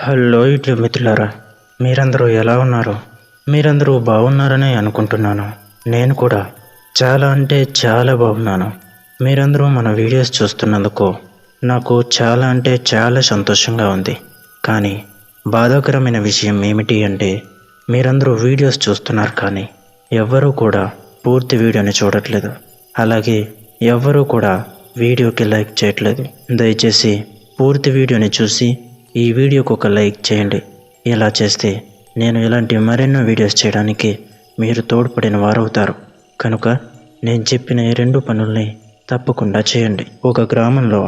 Hello ఇటు మిత్రులారా మీరందరూ ఎలా ఉన్నారు? మీరందరూ బాగున్నారని అనుకుంటున్నాను. నేను కూడా చాలా అంటే చాలా బాగున్నాను. మీరందరూ మన వీడియోస్ చూస్తున్నందుకు నాకు చాలా అంటే చాలా సంతోషంగా ఉంది. కానీ బాధాకరమైన విషయం ఏమిటి అంటే మీరందరూ వీడియోస్ చూస్తున్నారు కానీ ఎవ్వరూ కూడా పూర్తి వీడియోని చూడట్లేదు. అలాగే ఎవ్వరూ కూడా వీడియోకి లైక్ చేయట్లేదు. దయచేసి పూర్తి వీడియోని చూసి ఈ వీడియోకు ఒక లైక్ చేయండి. ఇలా చేస్తే నేను ఇలాంటి మరెన్నో వీడియోస్ చేయడానికి మీరు తోడ్పడిన వారవుతారు. కనుక నేను చెప్పిన ఈ రెండు పనుల్ని తప్పకుండా చేయండి. ఒక గ్రామంలో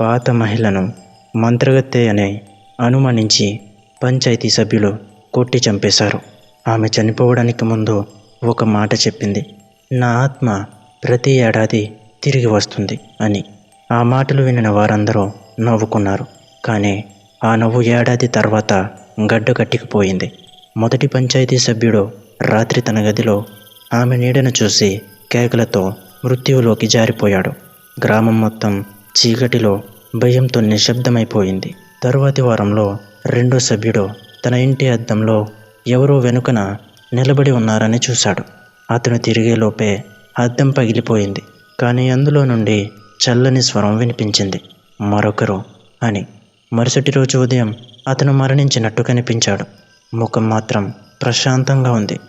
పాత మహిళను మంత్రగత్తె అని అనుమానించి పంచాయతీ సభ్యులు కొట్టి చంపేశారు. ఆమె చనిపోవడానికి ముందు ఒక మాట చెప్పింది. నా ఆత్మ ప్రతి ఏడాది తిరిగి వస్తుంది అని. ఆ మాటలు వినిన వారందరూ నవ్వుకున్నారు. కానీ ఆ నవ్వు ఏడాది తర్వాత గడ్డ కట్టికిపోయింది. మొదటి పంచాయతీ సభ్యుడు రాత్రి తన గదిలో ఆమె నీడను చూసి కేకలతో మృత్యువులోకి జారిపోయాడు. గ్రామం మొత్తం చీకటిలో భయంతో నిశ్శబ్దమైపోయింది. తరువాతి వారంలో రెండో సభ్యుడు తన ఇంటి అద్దంలో ఎవరో వెనుకన నిలబడి ఉన్నారని చూశాడు. అతను తిరిగేలోపే అద్దం పగిలిపోయింది. కానీ అందులో నుండి చల్లని స్వరం వినిపించింది. మరొకరు అని మరుసటి రోజు ఉదయం అతను మరణించినట్టు కనిపించాడు. ముఖం మాత్రం ప్రశాంతంగా ఉంది.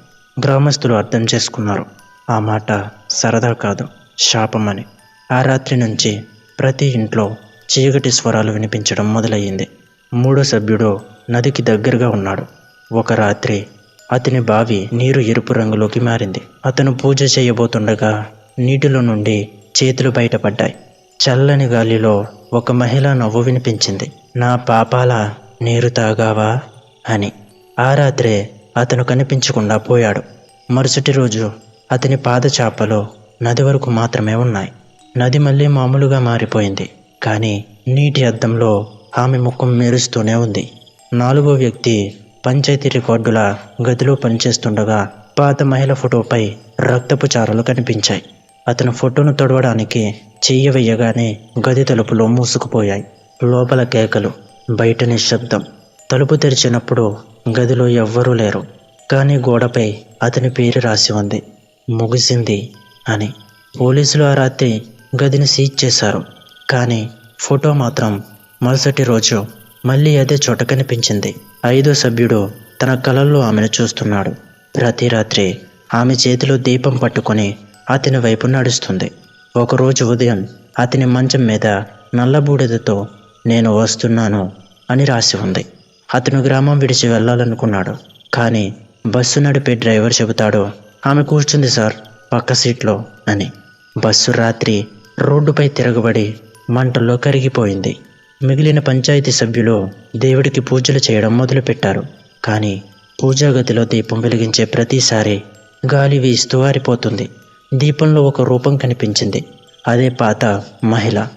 గ్రామస్తులు అర్థం చేసుకున్నారు. ఆ మాట సరదా కాదు శాపమని. ఆ రాత్రి నుంచి ప్రతి ఇంట్లో చీకటి స్వరాలు వినిపించడం మొదలయ్యింది. మూడో సభ్యుడు నదికి దగ్గరగా ఉన్నాడు. ఒక రాత్రి అతని బావి నీరు ఎరుపు రంగులోకి మారింది. అతను పూజ చేయబోతుండగా నీటిలో నుండి చేతులు బయటపడ్డాయి. చల్లని గాలిలో ఒక మహిళ నవ్వు వినిపించింది. నా పాపాల నీరు తాగావా? అని. ఆ రాత్రే అతను కనిపించకుండా పోయాడు. మరుసటి రోజు అతని పాదచాపలు నది వరకు మాత్రమే ఉన్నాయి. నది మళ్ళీ మామూలుగా మారిపోయింది కానీ నీటి అద్దంలో ఆమె ముఖం మెరుస్తూనే ఉంది. నాలుగో వ్యక్తి పంచాయతీ రికార్డుల గదిలో పనిచేస్తుండగా పాత మహిళ ఫోటోపై రక్తపు చారలు కనిపించాయి. అతను ఫోటోను తొడవడానికి చెయ్యి గది తలుపులో మూసుకుపోయాయి. లోపల కేకలు బయట నిశ్శబ్దం. తలుపు తెరిచినప్పుడు గదిలో ఎవ్వరూ లేరు. కానీ గోడపై అతని పేరు రాసి ఉంది. ముగిసింది అని. పోలీసులు ఆ రాత్రి గదిని సీజ్ చేశారు. కానీ ఫోటో మాత్రం మరుసటి రోజు మళ్ళీ అదే చోట కనిపించింది. ఐదో సభ్యుడు తన కలల్లో ఆమెను చూస్తున్నాడు. ప్రతి రాత్రి ఆమె చేతిలో దీపం పట్టుకొని అతని వైపు నడుస్తుంది. ఒకరోజు ఉదయం అతని మంచం మీద నల్లబూడిదతో నేను వస్తున్నాను అని రాసి ఉంది. అతను గ్రామం విడిచి వెళ్ళాలనుకున్నాడు. కానీ బస్సు నడిపే డ్రైవర్ చెబుతాడు ఆమె కూర్చుంది సార్ పక్క సీట్లో అని. బస్సు రాత్రి రోడ్డుపై తిరగబడి మంటల్లో కరిగిపోయింది. మిగిలిన పంచాయతీ సభ్యులు దేవుడికి పూజలు చేయడం మొదలుపెట్టారు. కానీ పూజాగతిలో దీపం వెలిగించే ప్రతిసారి గాలి వీస్తూ ఆరిపోతుంది. దీపంలో ఒక రూపం కనిపించింది. అదే పాత మహిళ.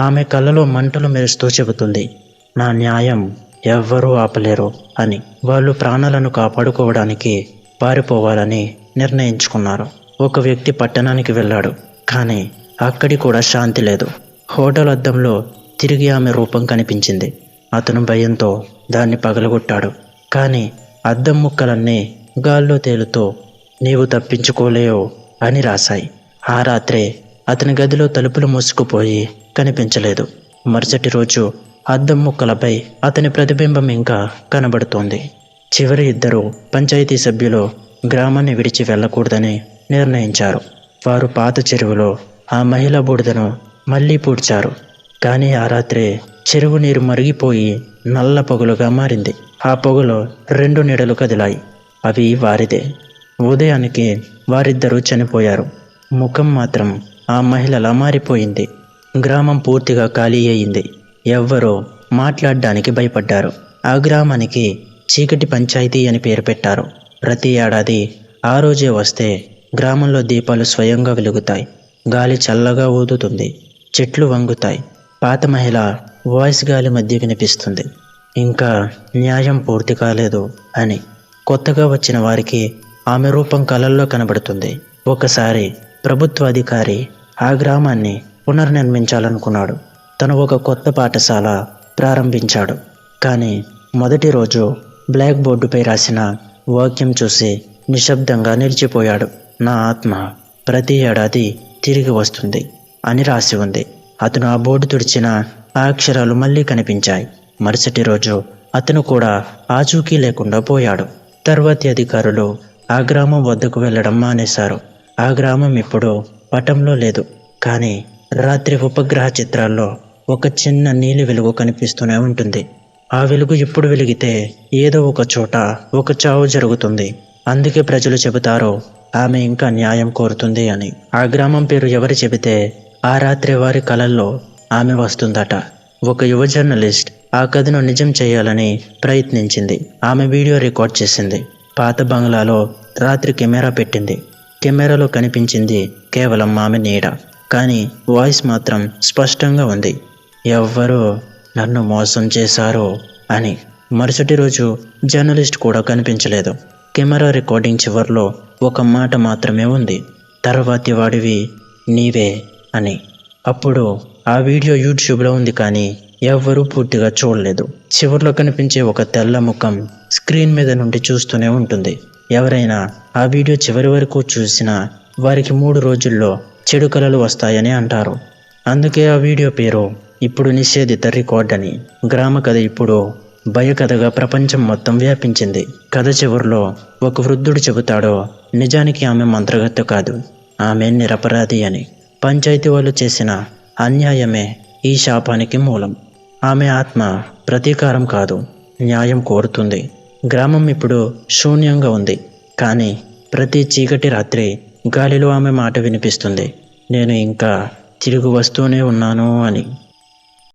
ఆమె కళ్ళలో మంటలు మెరుస్తూ చెబుతుంది నా న్యాయం ఎవ్వరూ ఆపలేరు అని. వాళ్ళు ప్రాణాలను కాపాడుకోవడానికి పారిపోవాలని నిర్ణయించుకున్నారు. ఒక వ్యక్తి పట్టణానికి వెళ్ళాడు కానీ అక్కడి కూడా శాంతి లేదు. హోటల్ అద్దంలో తిరిగి ఆమె రూపం కనిపించింది. అతను భయంతో దాన్ని పగలగొట్టాడు. కానీ అద్దం ముక్కలన్నీ గాల్లో తేలుతూ నీవు తప్పించుకోలేవు అని రాశాయి. ఆ రాత్రే అతని గదిలో తలుపులు మూసుకుపోయి కనిపించలేదు. మరుసటి రోజు అద్దం ముక్కలపై అతని ప్రతిబింబం ఇంకా కనబడుతోంది. చివరి ఇద్దరు పంచాయతీ సభ్యులు గ్రామాన్ని విడిచి వెళ్ళకూడదని నిర్ణయించారు. వారు పాత చెరువులో ఆ మహిళ బూడిదను మళ్ళీ పూడ్చారు. కానీ ఆ రాత్రే చెరువు నీరు మరిగిపోయి నల్ల పొగలుగా మారింది. ఆ పొగలో రెండు నీడలు కదిలాయి. అవి వారిదే. ఉదయానికి వారిద్దరూ చనిపోయారు. ముఖం మాత్రం ఆ మహిళలా మారిపోయింది. గ్రామం పూర్తిగా ఖాళీ అయింది. ఎవ్వరూ మాట్లాడడానికి భయపడ్డారు. ఆ గ్రామానికి చీకటి పంచాయతీ అని పేరు పెట్టారు. ప్రతి ఏడాది ఆ రోజే వస్తే గ్రామంలో దీపాలు స్వయంగా వెలుగుతాయి. గాలి చల్లగా ఊదుతుంది. చెట్లు వంగుతాయి. పాత మహిళ వాయిస్ గాలి మధ్య వినిపిస్తుంది. ఇంకా న్యాయం పూర్తి కాలేదు అని కొత్తగా వచ్చిన వారికి ఆమె రూపం కలల్లో కనబడుతుంది. ఒకసారి ప్రభుత్వ అధికారి ఆ గ్రామాన్ని పునర్నిర్మించాలనుకున్నాడు. తను ఒక కొత్త పాఠశాల ప్రారంభించాడు. కానీ మొదటి రోజు బ్లాక్ బోర్డుపై రాసిన వాక్యం చూసి నిశ్శబ్దంగా నిలిచిపోయాడు. నా ఆత్మ ప్రతి ఏడాది తిరిగి వస్తుంది అని రాసి ఉంది. అతను ఆ బోర్డు తుడిచిన ఆ అక్షరాలు మళ్ళీ కనిపించాయి. మరుసటి రోజు అతను కూడా ఆచూకీ లేకుండా పోయాడు. తర్వాతి అధికారులు ఆ గ్రామం వద్దకు వెళ్ళడం మానేశారు. ఆ గ్రామం ఇప్పుడు పటంలో లేదు. కానీ రాత్రి ఉపగ్రహ చిత్రాల్లో ఒక చిన్న నీలి వెలుగు కనిపిస్తూనే ఉంటుంది. ఆ వెలుగు ఇప్పుడు వెలిగితే ఏదో ఒక చోట ఒక చావు జరుగుతుంది. అందుకే ప్రజలు చెబుతారు ఆమె ఇంకా న్యాయం కోరుతుంది అని. ఆ గ్రామం పేరు ఎవరు చెబితే ఆ రాత్రి వారి కలల్లో ఆమె వస్తుందట. ఒక యువ జర్నలిస్ట్ ఆ కథను నిజం చేయాలని ప్రయత్నించింది. ఆమె వీడియో రికార్డ్ చేసింది. పాత బంగ్లాలో రాత్రి కెమెరా పెట్టింది. కెమెరాలో కనిపించింది కేవలం ఆమె నీడ. కానీ వాయిస్ మాత్రం స్పష్టంగా ఉంది. ఎవ్వరో నన్ను మోసం చేశారో అని. మరుసటి రోజు జర్నలిస్ట్ కూడా కనిపించలేదు. కెమెరా రికార్డింగ్ చివరిలో ఒక మాట మాత్రమే ఉంది. తర్వాతి వాడివి నీవే అని. అప్పుడు ఆ వీడియో యూట్యూబ్లో ఉంది కానీ ఎవ్వరూ పూర్తిగా చూడలేదు. చివరిలో కనిపించే ఒక తెల్ల ముఖం స్క్రీన్ మీద నుండి చూస్తూనే ఉంటుంది. ఎవరైనా ఆ వీడియో చివరి వరకు చూసినా వారికి మూడు రోజుల్లో చెడు కలలు వస్తాయని అంటారు. అందుకే ఆ వీడియో పేరు ఇప్పుడు నిషేధిత రికార్డ్ అని. గ్రామ కథ ఇప్పుడు భయకథగా ప్రపంచం మొత్తం వ్యాపించింది. కథ చివరిలో ఒక వృద్ధుడు చెబుతాడో నిజానికి ఆమె మంత్రగత్త కాదు. ఆమె నిరపరాధి అని. పంచాయతీ వాళ్ళు చేసిన అన్యాయమే ఈ శాపానికి మూలం. ఆమె ఆత్మ ప్రతీకారం కాదు న్యాయం కోరుతుంది. గ్రామం ఇప్పుడు శూన్యంగా ఉంది కానీ ప్రతి చీకటి రాత్రి గాలిలో ఆమె మాట వినిపిస్తుంది. నేను ఇంకా తిరిగి వస్తూనే ఉన్నాను అని.